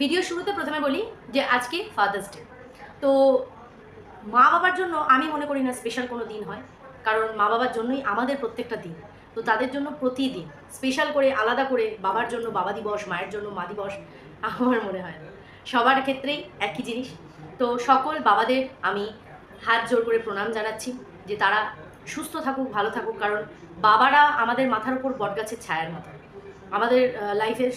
Video শুরুতে প্রথমে বলি যে আজকে ফাদার্স ডে তো মা বাবার জন্য আমি মনে করি না স্পেশাল কোনো দিন হয়, কারণ মা বাবার জন্যই আমাদের প্রত্যেকটা দিন। তো তাদের জন্য প্রতিদিন স্পেশাল করে, আলাদা করে বাবার জন্য বাবা দিবস, মায়ের জন্য মা দিবস, আমার মনে হয় না। সবার ক্ষেত্রেই একই জিনিস। তো সকল বাবাদের আমি হাত জোর করে প্রণাম জানাচ্ছি যে তারা সুস্থ থাকুক, ভালো থাকুক, কারণ বাবারা আমাদের মাথার উপর বটগাছের ছায়ার মতো। আমাদের লাইফের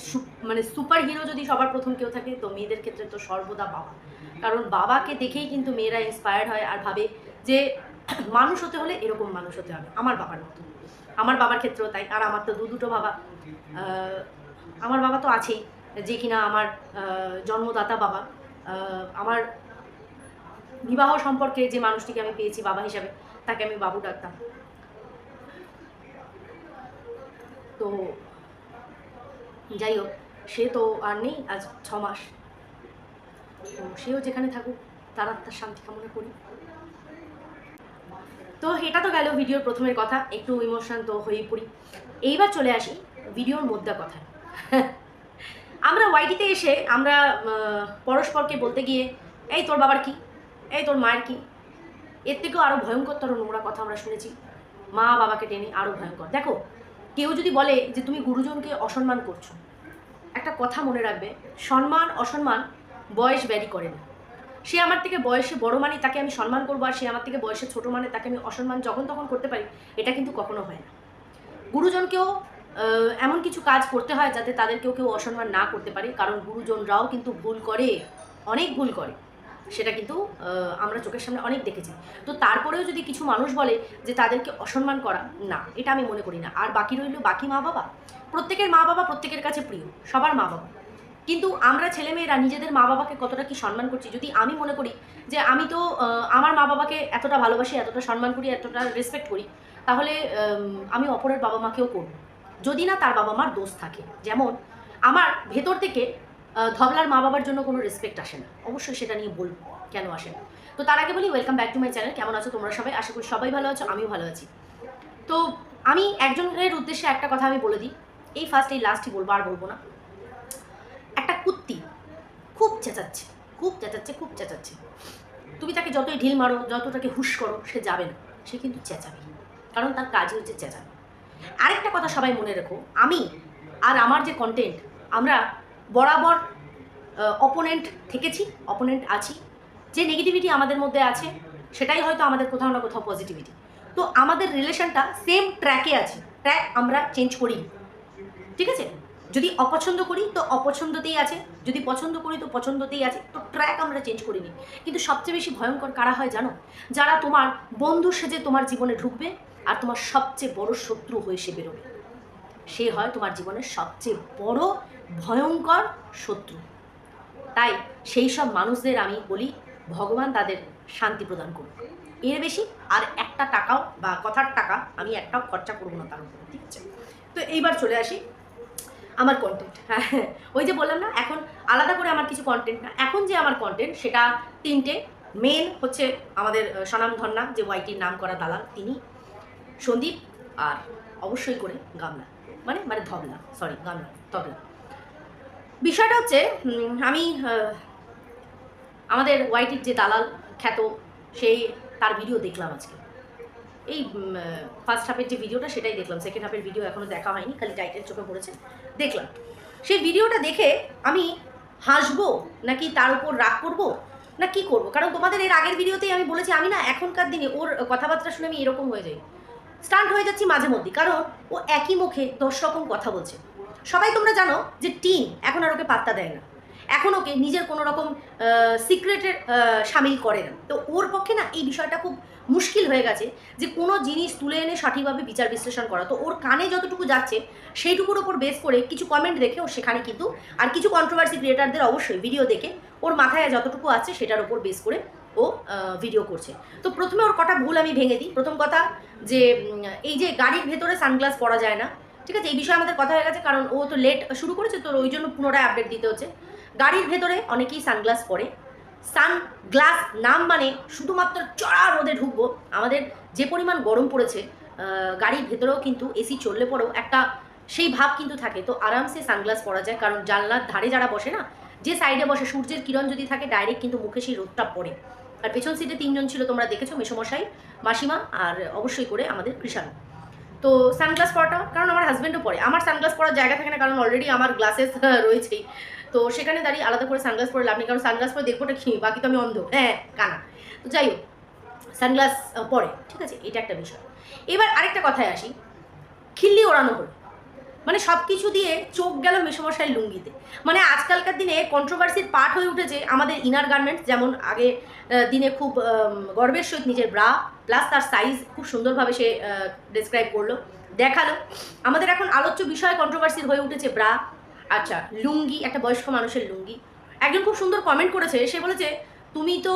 মানে সুপার হিরো যদি সবার প্রথম কেউ থাকে, তো মেয়েদের ক্ষেত্রে তো সর্বদা বাবা। কারণ বাবাকে দেখেই কিন্তু মেয়েরা ইন্সপায়ার্ড হয় আর ভাবে যে মানুষ হতে হলে এরকম মানুষ হতে হবে। আমার বাবার মতো। আমার বাবার ক্ষেত্রেও তাই। আর আমার তো দু দুটো বাবা। আমার বাবা তো আছেই, যে কিনা আমার জন্মদাতা বাবা। আমার বিবাহ সম্পর্কে যে মানুষটিকে আমি পেয়েছি বাবা হিসাবে, তাকে আমি বাবু ডাকতাম। তো যাই হোক সে তো আর নেই আজ ছ মাস সেও যেখানে থাকুক, তার আত্মার শান্তি কামনা করি। তো এটা তো গেল ভিডিওর প্রথমের কথা, একটু ইমোশন তো হয়ে পড়ি। এইবার চলে আসি ভিডিওর মধ্যে কথা আমরা ওয়াইটিতে এসে আমরা পরস্পরকে বলতে গিয়ে, এই তোর বাবার কি? এই তোর মায়ের কি? এর থেকেও আরও ভয়ঙ্করতর নোংরা কথা আমরা শুনেছি। মা বাবাকে টেনে আরও ভয়ঙ্কর। দেখো কেউ যদি বলে যে তুমি গুরুজনকে অসম্মান করছ, একটা কথা মনে রাখবে, সম্মান, অসম্মান বয়স ব্যারি করে না। সে আমার থেকে বয়সে বড় মানে তাকে আমি সম্মান করব আর সে আমার থেকে বয়সে ছোট মানে তাকে আমি অসম্মান যখন তখন করতে পারি, এটা কিন্তু কখনো হয় না। গুরুজনকেও এমন কিছু কাজ করতে হয় যাতে তাদেরকেও কেউ অসম্মান না করতে পারে, কারণ গুরুজনরাও কিন্তু ভুল করে, অনেক ভুল করে। সেটা কিন্তু আমরা চোখের সামনে অনেক দেখেছি। তো তারপরেও যদি কিছু মানুষ বলে যে তাদেরকে অসম্মান করা, না, এটা আমি মনে করি না। আর বাকি রইল বাকি মা বাবা। প্রত্যেকের মা বাবা প্রত্যেকের কাছে প্রিয়, সবার মা বাবা। কিন্তু আমরা ছেলেমেয়েরা নিজেদের মা বাবাকে কতটা কি সম্মান করছি? যদি আমি মনে করি যে আমি তো আমার মা বাবাকে এতটা ভালোবাসি, এতটা সম্মান করি, এতটা রেসপেক্ট করি, তাহলে আমি অপরের বাবা মাকেও করব। যদি না তার বাবা মার দোষ থাকে। যেমন, আমার ভেতর থেকে ধবলার মা বাবার জন্য কোনো রেসপেক্ট আসে না। অবশ্যই সেটা নিয়ে বলব কেন আসে না? তো তার আগে বলি welcome back to my channel কেমন আছো তোমরা সবাই? আশা করি সবাই ভালো আছো, আমিও ভালো আছি। তো আমি একজনের উদ্দেশ্যে একটা কথা আমি বলে দিই। এই ফার্স্ট এই লাস্টই বলব, আর বলব না। একটা কুত্তি খুব চেঁচাচ্ছে খুব চেঁচাচ্ছে খুব চেঁচাচ্ছে। তুমি তাকে যতই ঢিল মারো যত তাকে হুশ করো, সে যাবে না। সে কিন্তু চেঁচাবে। কারণ তার কাজই হচ্ছে চেঁচানো। আরেকটা কথা সবাই মনে রেখো, আমি আর আমার যে কন্টেন্ট আমরা বরাবর অপোনেন্ট থেকেছি অপোনেন্ট আছি। যে নেগেটিভিটি আমাদের মধ্যে আছে, সেটাই হয়তো আমাদের কোথাও না কোথাও পজিটিভিটি তো আমাদের রিলেশনটা সেম ট্র্যাকে আছে। ট্র্যাক আমরা চেঞ্জ করি। ঠিক আছে? যদি অপছন্দ করি, তো অপছন্দতেই আছে। যদি পছন্দ করি, তো পছন্দতেই আছে। তো ট্র্যাক আমরা চেঞ্জ করিনি। কিন্তু সবচেয়ে বেশি ভয়ঙ্কর কারা হয় জানো? যারা তোমার বন্ধু সেজে তোমার জীবনে ঢুকবে আর তোমার সবচেয়ে বড় শত্রু হয়ে সে বেরোবে। সে হয় তোমার জীবনের সবচেয়ে বড় ভয়ঙ্কর শত্রু। তাই সেই সব মানুষদের আমি বলি ভগবান তাদের শান্তি প্রদান করুক। এর বেশি আর একটা টাকাও বা কথার টাকা আমি একটাও খরচা করব না তার উপরে ঠিক আছে? তো এইবার চলে আসি আমার কন্টেন্ট হ্যাঁ ওই যে বললাম না এখন আলাদা করে আমার কিছু কন্টেন্ট না। এখন যে আমার কন্টেন্ট সেটা তিনটে। মেন হচ্ছে আমাদের আহ, স্বনামধন্যা যে ওয়াইটির নাম করা দালাল তিনি সন্দীপ আর অবশ্যই করে গামলা। মানে মানে ধবলা সরি গামলা তবলা। বিষয়টা হচ্ছে আমি আমাদের ওয়াইটির যে দালাল খ্যাত, সেই তার ভিডিও দেখলাম আজকে। এই ফার্স্ট হাফের যে ভিডিওটা সেটাই দেখলাম। সেকেন্ড হাফের ভিডিও এখনও দেখা হয়নি, খালি টাইটেল চোখে পড়েছে। দেখলাম। সেই ভিডিওটা দেখে আমি হাসবো, নাকি তার উপর রাগ করব, না কি করব? কারণ তোমাদের এর আগের ভিডিওতেই আমি বলেছি, আমি না এখনকার দিনে ওর কথাবার্তা শুনে আমি এরকম হয়ে যাই। স্টান্ট হয়ে যাচ্ছি মাঝে মধ্যে কারণ ও একই মুখে দশ রকম কথা বলছে। সবাই তোমরা জানো যে টিন এখন আর ওকে পাত্তা দেয় না। এখন ওকে নিজের কোনো রকম সিক্রেটের সামিল করে না। তো ওর পক্ষে না এই বিষয়টা খুব মুশকিল হয়ে গেছে যে কোনো জিনিস তুলে এনে সঠিকভাবে বিচার বিশ্লেষণ করা। তো ওর কানে যতটুকু যাচ্ছে সেইটুকুর ওপর বেস করে কিছু কমেন্ট দেখে ও সেখানে কিন্তু আর কিছু কন্ট্রোভার্সি ক্রিয়েটারদের অবশ্যই ভিডিও দেখে ওর মাথায় যতটুকু আছে সেটার ওপর বেস করে ও ভিডিও করছে। তো প্রথমে ওর কটা ভুল আমি ভেঙে দিই। প্রথম কথা যে এই যে গাড়ির ভেতরে সানগ্লাস পরা যায় না ঠিক আছে? এই বিষয়ে আমাদের কথা হয়ে গেছে, কারণ ও তো লেট শুরু করেছে, তো ওই জন্য পুনরায় আপডেট দিতে হচ্ছে। গাড়ির ভেতরে অনেকেই সানগ্লাস পরে। সানগ্লাস নাম মানে শুধুমাত্র চড়া রোদে ঢুকবো। আমাদের যে পরিমাণ গরম পড়েছে গাড়ির ভেতরেও কিন্তু এসি চললে পরেও একটা সেই ভাব কিন্তু থাকে। তো আরামসে সানগ্লাস পরা যায়, কারণ জানলার ধারে যারা বসে না, যে সাইডে বসে সূর্যের কিরণ যদি থাকে ডাইরেক্ট কিন্তু মুখে সেই রোদটা পড়ে। আর পেছন সিটে তিনজন ছিল, তোমরা দেখেছ মেসমশাই মাসিমা, আর অবশ্যই করে আমাদের কৃষাণু। তো সানগ্লাস পরাটা কারণ আমার হাজব্যান্ডও পরে। আমার সানগ্লাস পরার জায়গা থাকে না, কারণ অলরেডি আমার গ্লাসেস রয়েছেই। তো সেখানে দাঁড়িয়ে আলাদা করে সানগ্লাস পরে লাভ নেই, কারণ সানগ্লাস পরে দেখবোটা কি বাকি তো আমি অন্ধ। হ্যাঁ কানা। তো যাই হোক সানগ্লাস পরে। ঠিক আছে? এটা একটা বিষয়। এবার আরেকটা কথায় আসি। খিল্লি ওড়ানো হলো। মানে সব কিছু দিয়ে চোখ গেল মেসমশাই লুঙ্গিতে। মানে আজকালকার দিনে কন্ট্রোভার্সির পার্ট হয়ে উঠেছে আমাদের ইনার গার্মেন্টস যেমন আগে দিনে খুব গর্বের সহিত নিজের ব্রা প্লাস তার সাইজ খুব সুন্দরভাবে সে ডিসক্রাইব করল। দেখাল। আমাদের এখন আলোচ্য বিষয় কন্ট্রোভার্সির হয়ে উঠেছে ব্রা আচ্ছা লুঙ্গি, একটা বয়স্ক মানুষের লুঙ্গি। একজন খুব সুন্দর কমেন্ট করেছে, সে বলেছে, তুমি তো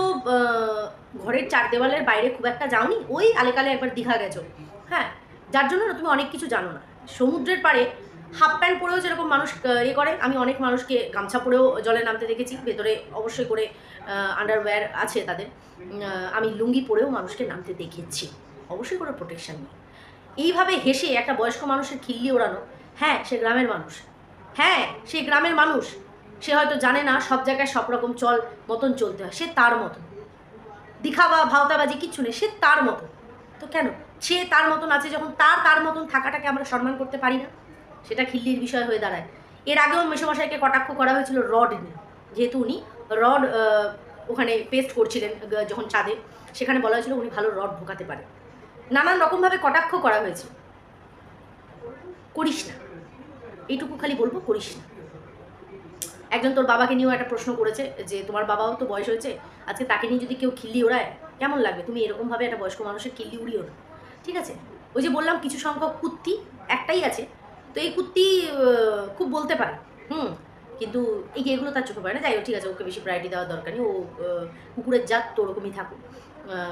ঘরের চার দেওয়ালের বাইরে খুব একটা যাওনি, ওই আলেকালে একবার দীঘা গেছো। হ্যাঁ যার জন্য তুমি অনেক কিছু জানো না। সমুদ্রের পাড়ে হাফ প্যান্ট পরেও যেরকম মানুষ ইয়ে করে, আমি অনেক মানুষকে গামছা পরেও জলে নামতে দেখেছি, ভেতরে অবশ্যই করে আন্ডারওয়্যার আছে তাদের। আমি লুঙ্গি পরেও মানুষকে নামতে দেখেছি। অবশ্যই করে প্রোটেকশন নিয়ে এইভাবে হেসে একটা বয়স্ক মানুষের খিল্লি ওড়ানো হ্যাঁ সে গ্রামের মানুষ। হ্যাঁ সে গ্রামের মানুষ। সে হয়তো জানে না, সব জায়গায় সব রকম চল মতন চলতে হয়, সে তার মতন। দিখা বা ভাওতাবাজি কিচ্ছু নেই, সে তার মতন। তো কেন? সে তার মতন আছে, যখন তার তার মতন থাকাটাকে আমরা সম্মান করতে পারি না? সেটা খিল্লির বিষয় হয়ে দাঁড়ায়। এর আগেও মেসমশাইকে কটাক্ষ করা হয়েছিল রড নিয়ে। যেহেতু উনি রড ওখানে পেস্ট করছিলেন যখন চাঁদে, সেখানে বলা হয়েছিল উনি ভালো রড ঢোকাতে পারে নানান রকমভাবে কটাক্ষ করা হয়েছে। করিস না। এইটুকু খালি বলব, করিস না। একজন তোর বাবাকে নিয়েও একটা প্রশ্ন করেছে যে, তোমার বাবাও তো বয়স হয়েছে, আজকে তাকে নিয়ে যদি কেউ খিল্লি ওড়ায়, কেমন লাগবে? তুমি এরকমভাবে একটা বয়স্ক মানুষের খিল্লি উড়িও না। ঠিক আছে? ওই যে বললাম, কিছু সংখ্যক কুত্তি একটাই আছে তো এই কুত্তি খুব বলতে পারে। হুম, কিন্তু এই এগুলো তার চোখে পড়ে না, যাই হোক, ঠিক আছে, ওকে বেশি প্রায়োরিটি দেওয়ার দরকার নেই। ও কুকুরের জাত তো ওরকমই থাকুক।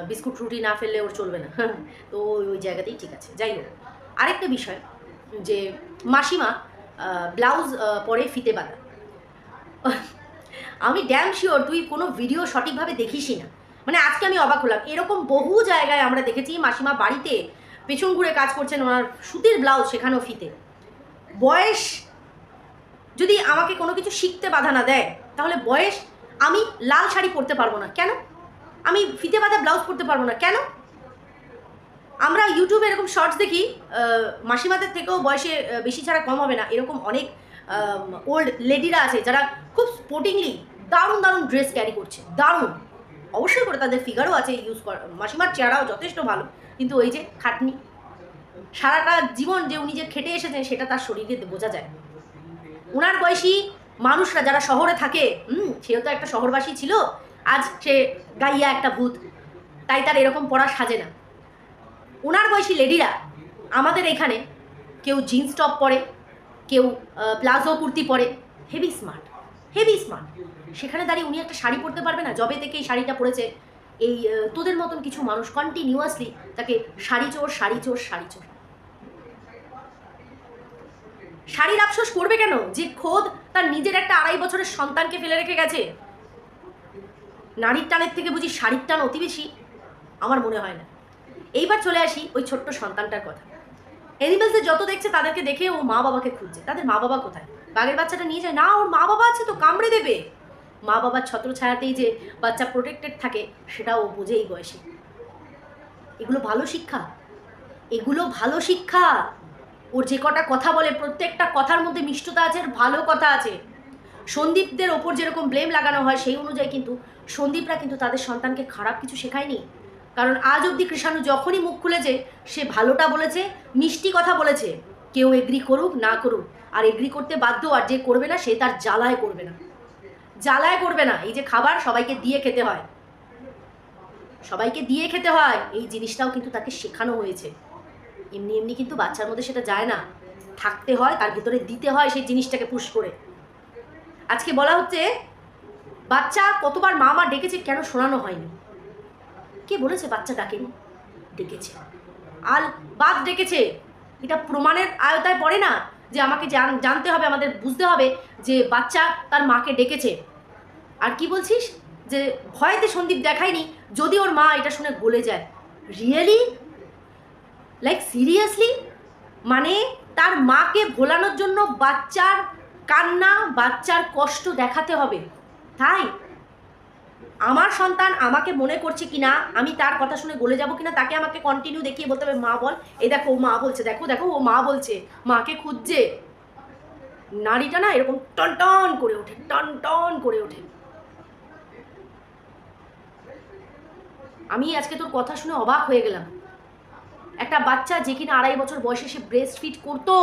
বিস্কুট, রুটি না ফেললে ওর চলবে না। তো ওই ওই জায়গাতেই ঠিক আছে। যাই হোক, আরেকটা বিষয় যে মাসিমা ব্লাউজ পরে ফিতে বাঁধা। আমি ড্যাম শিওর তুই কোনো ভিডিও সঠিকভাবে দেখিসই না। মানে আজকে আমি অবাক হলাম। এরকম বহু জায়গায় আমরা দেখেছি মাসিমা বাড়িতে পেছন ঘুরে কাজ করছেন, ওনার সুতির ব্লাউজ সেখানেও ফিতে। বয়স যদি আমাকে কোনো কিছু শিখতে বাধা না দেয়, তাহলে বয়স আমি লাল শাড়ি পরতে পারব না। কেন? আমি ফিতে বাঁধা ব্লাউজ পরতে পারব না। কেন? আমরা ইউটিউবে এরকম শর্টস দেখি মাসিমাদের থেকেও বয়সে বেশি ছাড়া কম হবে না। এরকম অনেক ওল্ড লেডিরা আছে যারা খুব স্পোর্টিংলি দারুণ দারুণ ড্রেস ক্যারি করছে। দারুণ। অবশ্যই করে তাদের ফিগারও আছে ইউজ করা। মাসিমার চেহারাও যথেষ্ট ভালো। কিন্তু ওই যে খাটনি। সারাটা জীবন যে উনি যে খেটে এসেছেন, সেটা তার শরীরে বোঝা যায়। ওনার বয়সী মানুষরা যারা শহরে থাকে, হুম, সেও তো একটা শহরবাসী ছিল, আজ সে গাইয়া একটা ভূত, তাই তার এরকম পড়া সাজে না। ওনার বয়সী লেডিরা আমাদের এখানে কেউ জিন্স টপ পরে, কেউ প্লাজো কুর্তি পরে হেভি স্মার্ট হেভি স্মার্ট সেখানে দাঁড়িয়ে উনি একটা শাড়ি পরতে পারবে না, যবে থেকে এই শাড়িটা পরেছে, এই তোদের মতন কিছু মানুষ কন্টিনিউয়াসলি তাকে শাড়ি চোর শাড়ি চোর শাড়ি চোর। শাড়ির আফসোস করবে কেন? যে খোদ তার নিজের একটা আড়াই বছরের সন্তানকে ফেলে রেখে গেছে। নারীর টানের থেকে বুঝি শাড়ির টান অতি বেশি, আমার মনে হয় না। এইবার চলে আসি ওই ছোট্ট সন্তানটার কথা। অ্যানিমেলসে যত দেখছে তাদেরকে দেখে ও মা বাবাকে খুঁজছে। তাদের মা বাবা কোথায়? বাঘের বাচ্চাটা নিয়ে যায়, না, ওর মা বাবা আছে তো, কামড়ে দেবে। মা বাবার ছত্র ছায়াতেই যে বাচ্চা প্রোটেক্টেড থাকে, সেটা ও বোঝে এই বয়সে। এগুলো ভালো শিক্ষা। এগুলো ভালো শিক্ষা। ওর যে কটা কথা বলে, প্রত্যেকটা কথার মধ্যে মিষ্টতা আছে আর ভালো কথা আছে। সন্দীপদের ওপর যেরকম ব্লেম লাগানো হয়, সেই অনুযায়ী কিন্তু সন্দীপরা কিন্তু তাদের সন্তানকে খারাপ কিছু শেখায়নি। কারণ আজ অবধি কৃষাণু যখনই মুখ খুলেছে, সে ভালোটা বলেছে, মিষ্টি কথা বলেছে। কেউ এগ্রি করুক, না করুক, আর এগ্রি করতে বাধ্য আর যে করবে না, সে তার জ্বালায় করবে না। জ্বালায় করবে না। এই যে খাবার, সবাইকে দিয়ে খেতে হয়। সবাইকে দিয়ে খেতে হয়। এই জিনিসটাও কিন্তু তাকে শেখানো হয়েছে। এমনি এমনি কিন্তু বাচ্চার মধ্যে সেটা যায় না। থাকতে হয়, তার ভিতরে দিতে হয় সেই জিনিসটাকে পুশ করে। আজকে বলা হচ্ছে, বাচ্চা কতবার মা মা ডেকেছে কেন শোনানো হয়নি? কে বলেছে বাচ্চা ডাকেনি ডেকেছে? আল বাদ ডেকেছে। এটা প্রমাণের আয়তায় পড়ে না যে আমাকে জান- জানতে হবে, আমাদের বুঝতে হবে যে বাচ্চা তার মাকে ডেকেছে। আর কি বলছিস? যে ভয়তে সন্দীপ দেখায়নি, যদি ওর মা এটা শুনে গলে যায়। রিয়েলি লাইক সিরিয়াসলি মানে তার মাকে ভোলানোর জন্য বাচ্চার কান্না, বাচ্চার কষ্ট দেখাতে হবে। তাই? আমার সন্তান আমাকে মনে করছে কিনা, আমি তার কথা শুনে গলে যাব কিনা, তাকে আমাকে কন্টিনিউ দেখিয়ে বলতে হবে, মা, বল। এই দেখো, ও মা বলছে, দেখো দেখো, ও মা বলছে, মাকে খুঁজছে। নারীটা না এরকম টন টন করে ওঠে, টন টন করে ওঠে। আমি আজকে তোর কথা শুনে অবাক হয়ে গেলাম। একটা বাচ্চা যে কিনা আড়াই বছর বয়সে সে ব্রেস্ট ফিট করতো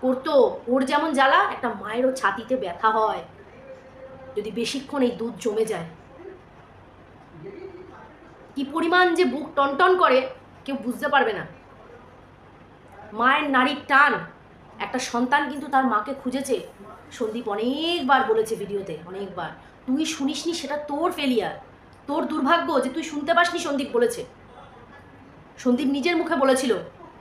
করতো, ওর যেমন জ্বালা, একটা মায়েরও ছাতিতে ব্যথা হয়। যদি বেশিক্ষণ এই দুধ জমে যায়। কি পরিমাণ যে বুক টনটন করে, কেউ বুঝতে পারবে না। মায়ের নারীর টান, একটা সন্তান কিন্তু তার মাকে খুঁজেছে। সন্দীপ অনেকবার বলেছে ভিডিওতে, অনেকবার। তুই শুনিসনি, সেটা তোর ফেলিয়ার তোর দুর্ভাগ্য যে তুই শুনতে পাসনি সন্দীপ বলেছে। সন্দীপ নিজের মুখে বলেছিল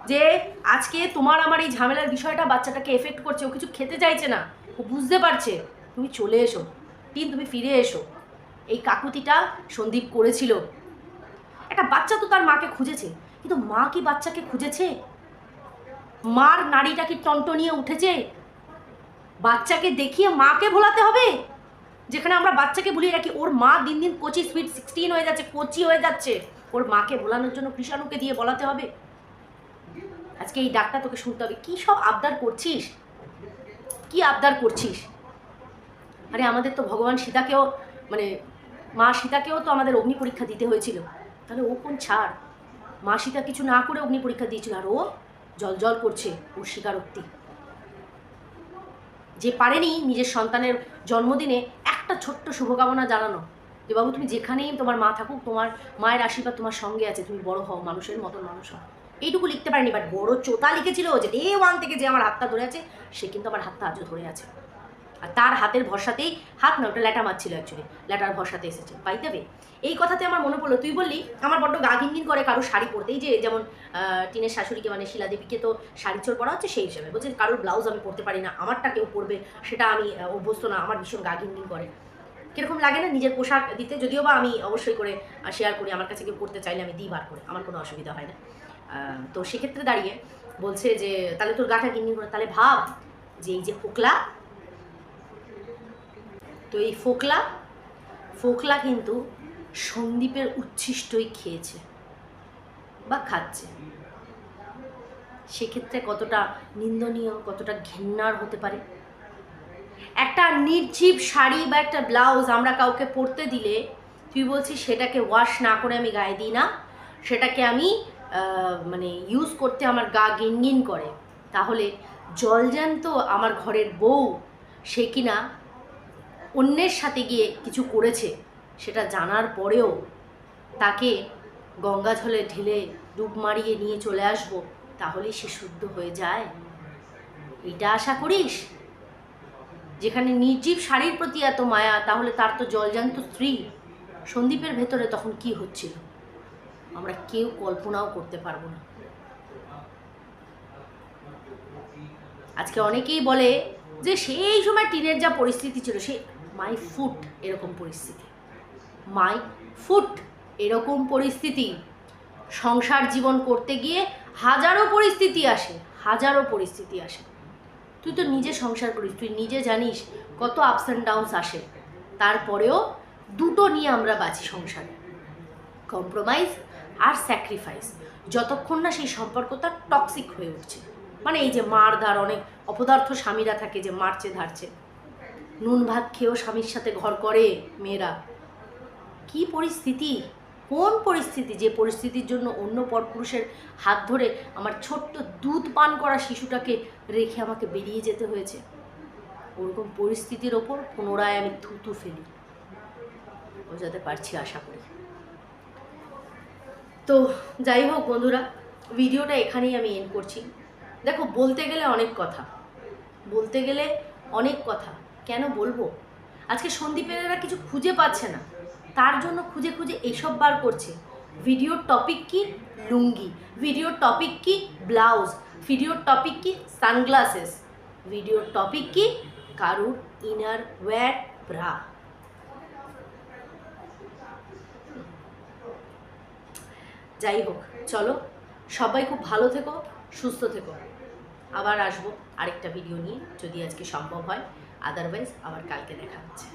যে, আজকে তোমার আমার এই ঝামেলার বিষয়টা বাচ্চাটাকে এফেক্ট করছে, ও কিছু খেতে চাইছে না। ও বুঝতে পারছে। তুমি চলে এসো। টিন তুমি ফিরে এসো। এই কাকুতিটা সন্দীপ করেছিল। একটা বাচ্চা তো তার মাকে খুঁজেছে। কিন্তু মা কি বাচ্চাকে খুঁজেছে? মার নারীটা কি টনটনিয়ে উঠেছে। বাচ্চাকে দেখিয়ে মাকে ভোলাতে হবে? যেখানে আমরা বাচ্চাকে ভুলিয়ে রাখি ওর মা দিন দিন কোচি স্পিড সিক্সটিন হয়ে যাচ্ছে, কোচি হয়ে যাচ্ছে। ওর মাকে ভোলানোর জন্য কৃষাণুকে দিয়ে বলাতে হবে। আজকে এই ডাকটা তোকে শুনতে হবে। কী সব আবদার করছিস? কি আবদার করছিস? আরে আমাদের তো ভগবান সীতাকেও মানে মা সীতাকেও তো আমাদের অগ্নি পরীক্ষা দিতে হয়েছিল। তাহলে ও কোন ছাড়? মা সীতা কিছু না করে অগ্নি পরীক্ষা দিয়েছিল। আর ও জল জল করছে ওর স্বীকারোক্তি। যে পারেনি নিজের সন্তানের জন্মদিনে একটা ছোট্ট শুভকামনা জানানো যে, বাবু, তুমি যেখানেই তোমার মা থাকুক, তোমার মায়ের আশীর্বাদ তোমার সঙ্গে আছে। তুমি বড় হও, মানুষের মতন মানুষ হও। এইটুকু লিখতে পারিনি বাট বড় চোতা লিখেছিল যে, ডে ওয়ান থেকে যে আমার হাতটা ধরে আছে, সে কিন্তু আমার হাতটা আজও ধরে আছে। আর তার হাতের ভরসাতেই হাত না, ওটা ল্যাটা মারছিল অ্যাকচুয়ালি ল্যাটার ভরসাতে এসেছে পাই দেবে এই কথাতে আমার মনে পড়ল, তুই বললি, আমার বড্ড গা ঘিনঘিন করে কারও শাড়ি পরতেই যে, যেমন টিনের শাশুড়িকে মানে শিলা দেবীকে তো শাড়ি চোর পরা হচ্ছে, সেই হিসাবে। বলছে, কারোর ব্লাউজ আমি পরতে পারি না, আমারটা কেউ পরবে, সেটা আমি অভ্যস্ত না, আমার ভীষণ গা ঘিনঘিন করে। কীরকম লাগে না, নিজের পোশাক দিতে, যদিও বা আমি অবশ্যই করে শেয়ার করি, আমার কাছে কেউ পড়তে চাইলে আমি দিই বার করে, আমার কোনো অসুবিধা হয় না। তো সেক্ষেত্রে দাঁড়িয়ে বলছে যে, তাহলে তোর গাটা করে, তাহলে ভাব যে, এই যে ফোকলা তো এই ফোকলা ফোকলা কিন্তু সন্দীপের উচ্ছিষ্টই খেয়েছে বা খাচ্ছে। সেক্ষেত্রে কতটা নিন্দনীয়, কতটা ঘেন্নার হতে পারে? একটা নির্জীব শাড়ি বা একটা ব্লাউজ আমরা কাউকে পরতে দিলে, তুই বলছিস সেটাকে ওয়াশ না করে আমি গায়ে দিই না, সেটাকে আমি মানে ইউজ করতে আমার গা গিনগিন করে। তাহলে জলজ্যান্ত আমার ঘরের বউ, সে কিনা অন্যের সাথে গিয়ে কিছু করেছে, সেটা জানার পরেও তাকে গঙ্গা জলে ঢেলে ডুব মারিয়ে নিয়ে চলে আসব, তাহলেই সে শুদ্ধ হয়ে যায়। এটা আশা করিস? যেখানে নির্জীব শাড়ির প্রতি এত মায়া, তাহলে তার তো জলজান্ত স্ত্রী। সন্দীপের ভেতরে তখন কি হচ্ছিল? আমরা কেউ কল্পনাও করতে পারব না। আজকে অনেকেই বলে যে, সেই সময় টিনের যা পরিস্থিতি ছিল, সে মাই ফুট এরকম পরিস্থিতি। মাই ফুট এরকম পরিস্থিতি। সংসার জীবন করতে গিয়ে হাজারো পরিস্থিতি আসে, হাজারো পরিস্থিতি আসে। তুই তো নিজে সংসার করিস, তুই নিজে জানিস কত আপস অ্যান্ড ডাউনস আসে। তারপরেও দুটো নিয়ে আমরা বাঁচি সংসারে। কম্প্রোমাইজ আর স্যাক্রিফাইস যতক্ষণ না সেই সম্পর্কটা টক্সিক হয়ে উঠছে। মানে এই যে মার ধার অনেক অপদার্থ স্বামীরা থাকে যে মারছে, ধারছে। নুন ভাত খেয়েও স্বামীর সাথে ঘর করে মেয়েরা। কি পরিস্থিতি? কোন পরিস্থিতি? যে পরিস্থিতির জন্য অন্য পরপুরুষের হাত ধরে আমার ছোট্ট দুধ পান করা শিশুটাকে রেখে আমাকে বেরিয়ে যেতে হয়েছে। ওরকম পরিস্থিতির ওপর পুনরায় আমি থুতু ফেলি। বোঝাতে পারছি আশা করি। তো যাই হোক বন্ধুরা, ভিডিওটা এখানেই আমি এন্ড করছি। দেখো, বলতে গেলে অনেক কথা। বলতে গেলে অনেক কথা। কেন বলব? আজকে সন্দীপেরা কিছু খুঁজে পাচ্ছে না। তার জন্য খুঁজে খুঁজে এইসব বার করছে। ভিডিওর টপিক কি? লুঙ্গি। ভিডিওর টপিক কি? ব্লাউজ ভিডিওর টপিক কি? সানগ্লাসেস ভিডিওর টপিক কি? কারুর ইনার ওয়্যার ব্রা যাই হোক, চলো, সবাই খুব ভালো থেকো, সুস্থ থেকো। আবার আসব আরেকটা ভিডিও নিয়ে, যদি আজকে সম্ভব হয়। আদারওয়াইজ আবার কালকে দেখা হচ্ছে।